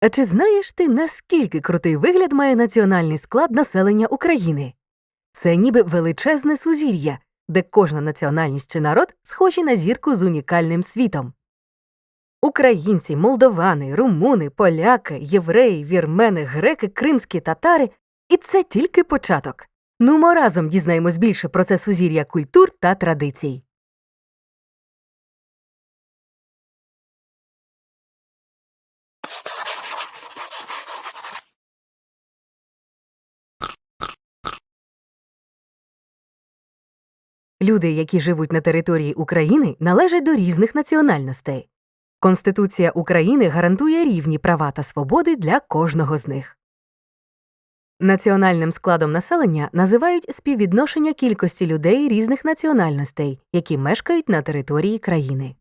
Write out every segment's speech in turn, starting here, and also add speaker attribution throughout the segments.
Speaker 1: А чи знаєш ти, наскільки крутий вигляд має національний склад населення України? Це ніби величезне сузір'я, де кожна національність чи народ схожі на зірку з унікальним світом. Українці, молдовани, румуни, поляки, євреї, вірмени, греки, кримські татари і це тільки початок. Ну, ми разом дізнаємось більше про це сузір'я культур та традицій. Люди, які живуть на території України, належать до різних національностей. Конституція України гарантує рівні права та свободи для кожного з них. Національним складом населення називають співвідношення кількості людей різних національностей, які мешкають на території країни.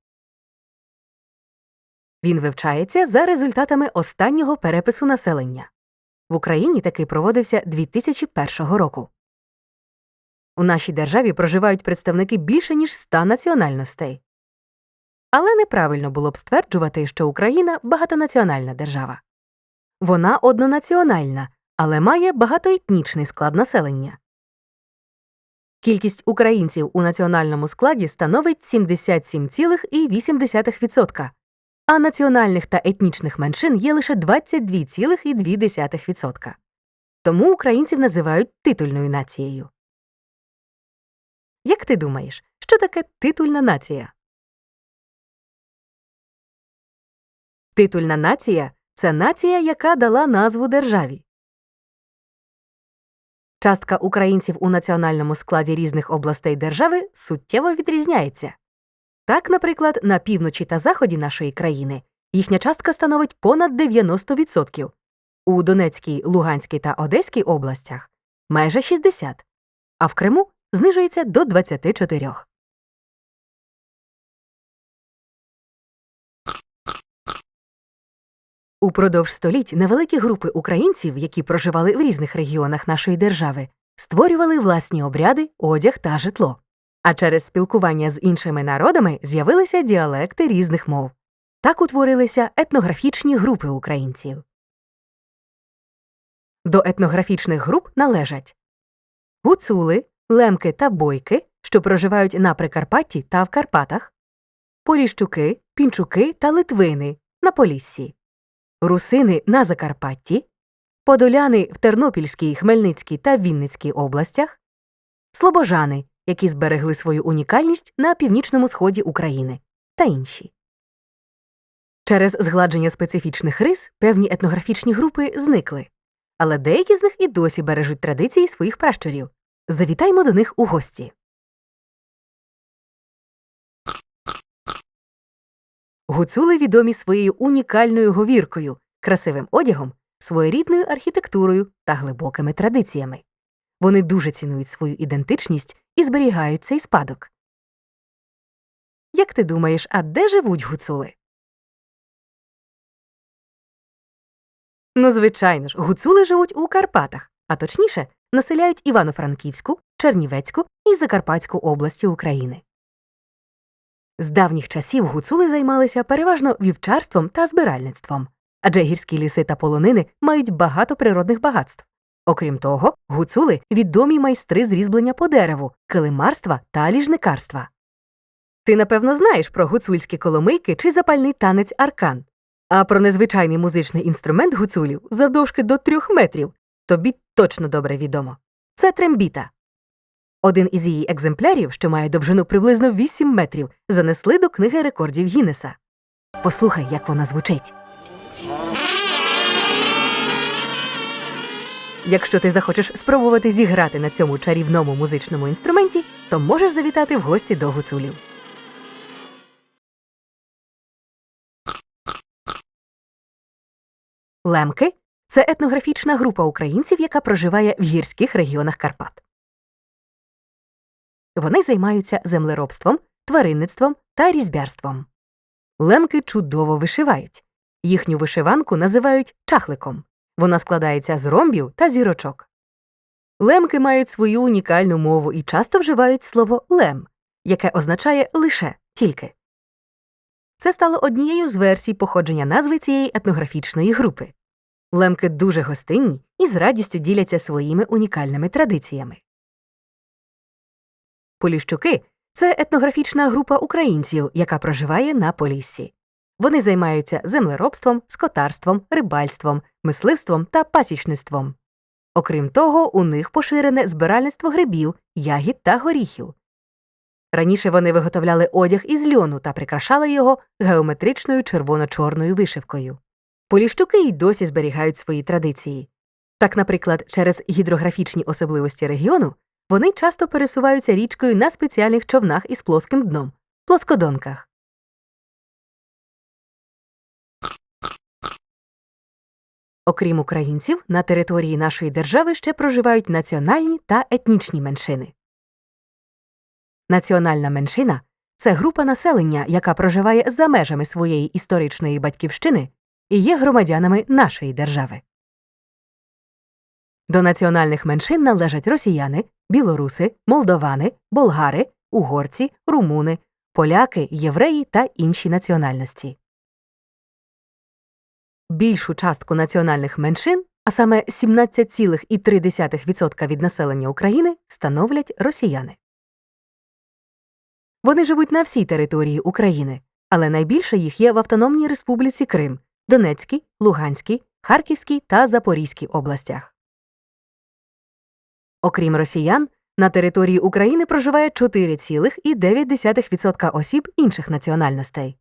Speaker 1: Він вивчається за результатами останнього перепису населення. В Україні такий проводився 2001 року. У нашій державі проживають представники більше ніж 100 національностей. Але неправильно було б стверджувати, що Україна багатонаціональна держава. Вона однонаціональна, але має багатоетнічний склад населення. Кількість українців у національному складі становить 77,8%, а національних та етнічних меншин є лише 22,2%. Тому українців називають титульною нацією. Як ти думаєш, що таке титульна нація? Титульна нація це нація, яка дала назву державі. Частка українців у національному складі різних областей держави суттєво відрізняється. Так, наприклад, на півночі та заході нашої країни їхня частка становить понад 90%, у Донецькій, Луганській та Одеській областях майже 60%, а в Криму знижується до 24. Упродовж століть невеликі групи українців, які проживали в різних регіонах нашої держави, створювали власні обряди, одяг та житло. А через спілкування з іншими народами з'явилися діалекти різних мов. Так утворилися етнографічні групи українців. До етнографічних груп належать гуцули, лемки та бойки, що проживають на Прикарпатті та в Карпатах, поліщуки, пінчуки та литвини на Поліссі, русини на Закарпатті, подоляни в Тернопільській, Хмельницькій та Вінницькій областях, слобожани, які зберегли свою унікальність на північному сході України, та інші. Через згладження специфічних рис певні етнографічні групи зникли, але деякі з них і досі бережуть традиції своїх пращурів. Завітаймо до них у гості. Гуцули відомі своєю унікальною говіркою, красивим одягом, своєрідною архітектурою та глибокими традиціями. Вони дуже цінують свою ідентичність і зберігають цей спадок. Як ти думаєш, а де живуть гуцули? Ну, звичайно ж, гуцули живуть у Карпатах, а точніше, населяють Івано-Франківську, Чернівецьку і Закарпатську області України. З давніх часів гуцули займалися переважно вівчарством та збиральництвом, адже гірські ліси та полонини мають багато природних багатств. Окрім того, гуцули відомі майстри з різьблення по дереву, килимарства та ліжникарства. Ти, напевно, знаєш про гуцульські коломийки чи запальний танець аркан, а про незвичайний музичний інструмент гуцулів завдовжки до трьох метрів тобі точно добре відомо. Це трембіта. Один із її екземплярів, що має довжину приблизно 8 метрів, занесли до книги рекордів Гіннеса. Послухай, як вона звучить. Якщо ти захочеш спробувати зіграти на цьому чарівному музичному інструменті, то можеш завітати в гості до гуцулів. Лемки це етнографічна група українців, яка проживає в гірських регіонах Карпат. Вони займаються землеробством, тваринництвом та різьбярством. Лемки чудово вишивають. Їхню вишиванку називають чахликом. Вона складається з ромбів та зірочок. Лемки мають свою унікальну мову і часто вживають слово лем, яке означає лише тільки. Це стало однією з версій походження назви цієї етнографічної групи. Лемки дуже гостинні і з радістю діляться своїми унікальними традиціями. Поліщуки це етнографічна група українців, яка проживає на Поліссі. Вони займаються землеробством, скотарством, рибальством, мисливством та пасічництвом. Окрім того, у них поширене збиральництво грибів, ягід та горіхів. Раніше вони виготовляли одяг із льону та прикрашали його геометричною червоно-чорною вишивкою. Поліщуки й досі зберігають свої традиції. Так, наприклад, через гідрографічні особливості регіону вони часто пересуваються річкою на спеціальних човнах із плоским дном плоскодонках. Окрім українців, на території нашої держави ще проживають національні та етнічні меншини. Національна меншина це група населення, яка проживає за межами своєї історичної батьківщини і є громадянами нашої держави. До національних меншин належать росіяни, білоруси, молдовани, болгари, угорці, румуни, поляки, євреї та інші національності. Більшу частку національних меншин, а саме 17,3% від населення України, становлять росіяни. Вони живуть на всій території України, але найбільше їх є в Автономній Республіці Крим, Донецькій, Луганській, Харківській та Запорізькій областях. Окрім росіян, на території України проживає 4,9% осіб інших національностей.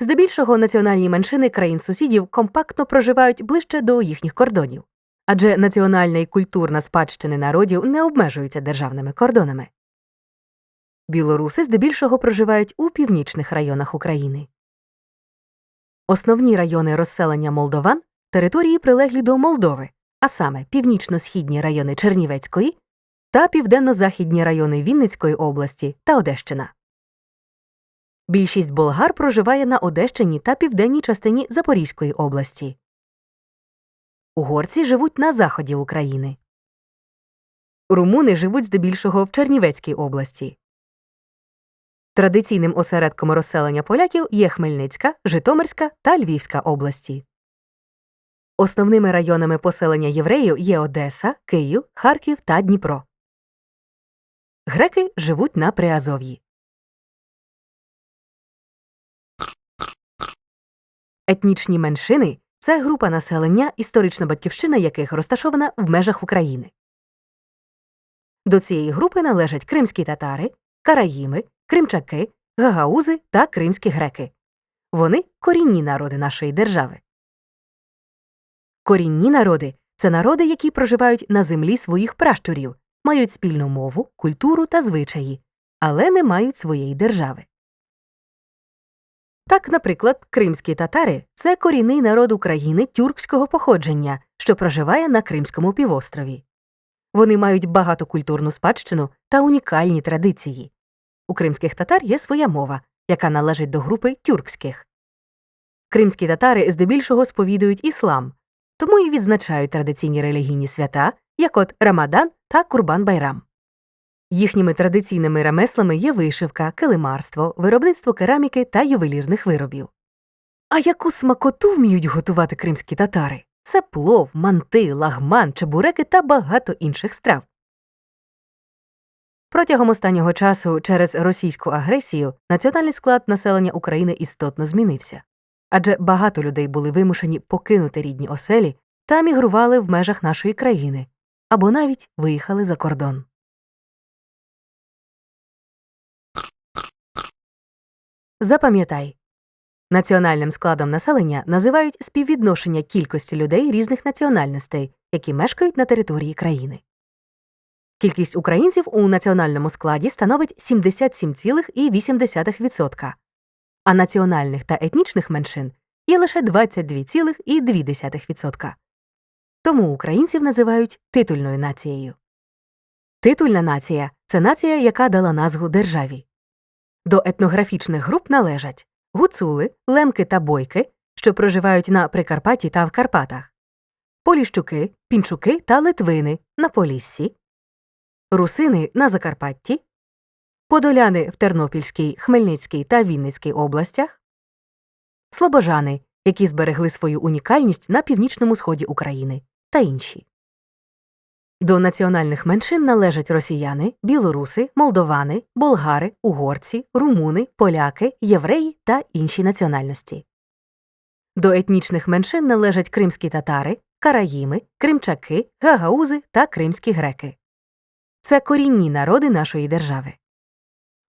Speaker 1: Здебільшого національні меншини країн сусідів компактно проживають ближче до їхніх кордонів, адже національна і культурна спадщини народів не обмежуються державними кордонами. Білоруси здебільшого проживають у північних районах України. Основні райони розселення молдован території прилеглі до Молдови, а саме північно-східні райони Чернівецької та південно-західні райони Вінницької області та Одещина. Більшість болгар проживає на Одещині та південній частині Запорізької області. Угорці живуть на заході України. Румуни живуть здебільшого в Чернівецькій області. Традиційним осередком розселення поляків є Хмельницька, Житомирська та Львівська області. Основними районами поселення євреїв є Одеса, Київ, Харків та Дніпро. Греки живуть на Приазов'ї. Етнічні меншини це група населення, історична батьківщина яких розташована в межах України. До цієї групи належать кримські татари, караїми, кримчаки, гагаузи та кримські греки. Вони корінні народи нашої держави. Корінні народи це народи, які проживають на землі своїх пращурів, мають спільну мову, культуру та звичаї, але не мають своєї держави. Так, наприклад, кримські татари це корінний народ України тюркського походження, що проживає на Кримському півострові. Вони мають багатокультурну спадщину та унікальні традиції. У кримських татар є своя мова, яка належить до групи тюркських. Кримські татари здебільшого сповідують іслам, тому і відзначають традиційні релігійні свята, як от Рамадан та Курбан Байрам. Їхніми традиційними ремеслами є вишивка, килимарство, виробництво кераміки та ювелірних виробів. А яку смакоту вміють готувати кримські татари? Це плов, манти, лагман, чебуреки та багато інших страв. Протягом останнього часу через російську агресію національний склад населення України істотно змінився, адже багато людей були вимушені покинути рідні оселі та мігрували в межах нашої країни або навіть виїхали за кордон. Запам'ятай національним складом населення називають співвідношення кількості людей різних національностей, які мешкають на території країни. Кількість українців у національному складі становить 77,8%, а національних та етнічних меншин є лише 22,2%. Тому українців називають титульною нацією. Титульна нація це нація, яка дала назву державі. До етнографічних груп належать гуцули, лемки та бойки, що проживають на Прикарпатті та в Карпатах, поліщуки, пінчуки та литвини на Поліссі, русини на Закарпатті, подоляни в Тернопільській, Хмельницькій та Вінницькій областях, слобожани, які зберегли свою унікальність на північному сході України, та інші. До національних меншин належать росіяни, білоруси, молдовани, болгари, угорці, румуни, поляки, євреї та інші національності. До етнічних меншин належать кримські татари, караїми, кримчаки, гагаузи та кримські греки. Це корінні народи нашої держави.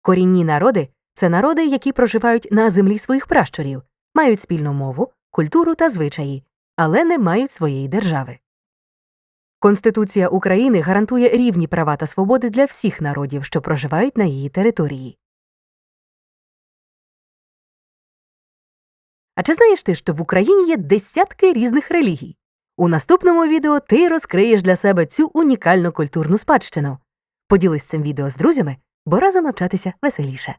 Speaker 1: Корінні народи це народи, які проживають на землі своїх пращурів, мають спільну мову, культуру та звичаї, але не мають своєї держави. Конституція України гарантує рівні права та свободи для всіх народів, що проживають на її території. А чи знаєш ти, що в Україні є десятки різних релігій? У наступному відео ти розкриєш для себе цю унікальну культурну спадщину. Поділись цим відео з друзями, бо разом навчатися веселіше.